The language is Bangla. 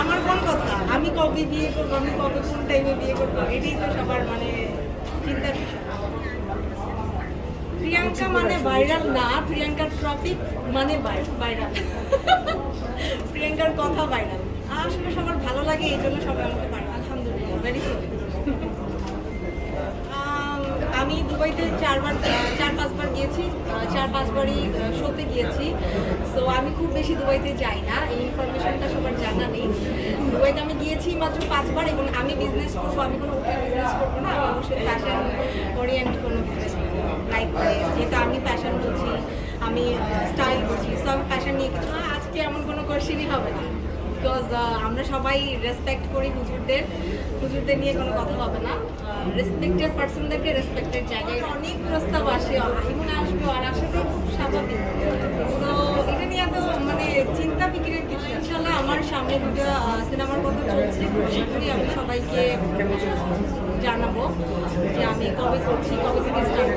আমার কোন কথা? আমি কবে বিয়ে করব আমি কবে কোন টাইমে বিয়ে করব? এটাই তো সবার মানে চিন্তার বিষয়। প্রিয়াঙ্কা মানে ভাইরাল না প্রিয়াঙ্কার ট্রপিক মানে ভাইরাল প্রিয়াঙ্কার কথা ভাইরাল আসলে সবার ভালো লাগে এই জন্য সবাই আমাকে দুবাইতে চারবার, চার পাঁচবার গিয়েছি চার পাঁচবারই শোতে গিয়েছি। সো আমি খুব বেশি দুবাইতে যাই না, এই ইনফরমেশনটা সবার জানা নেই। দুবাইতে আমি গিয়েছি মাত্র পাঁচবার এবং আমি বিজনেস করব, আমি কোনো উঠে বিজনেস করব না, আমি অবশ্যই ফ্যাশন ওরিয়েন্ট কোনো বিজনেস করব লাইক যেহেতু আমি ফ্যাশন বলছি, আমি স্টাইল বলছি সব ফ্যাশন নিয়ে কিছু আজকে এমন কোনো কোশ্চেনই হবে না। বিকজ আমরা সবাই রেসপেক্ট করি হুজুরদের। হুজুরদের নিয়ে কোনো কথা হবে না। রেসপেক্টেড পার্সনদেরকে রেসপেক্টেড জায়গায়। অনেক প্রস্তাব আসে। আহিমন আসবে আর আসাটা খুব স্বাভাবিক। তো এটা নিয়ে তো মানে চিন্তা ফিকিরের কিছু ইনশাল্লাহ আমার সামনে দুটো সিনেমার কথা চলছে। শীঘ্রই আমি সবাইকে জানাব যে আমি কবে করছি, কবে থেকে স্টার্ট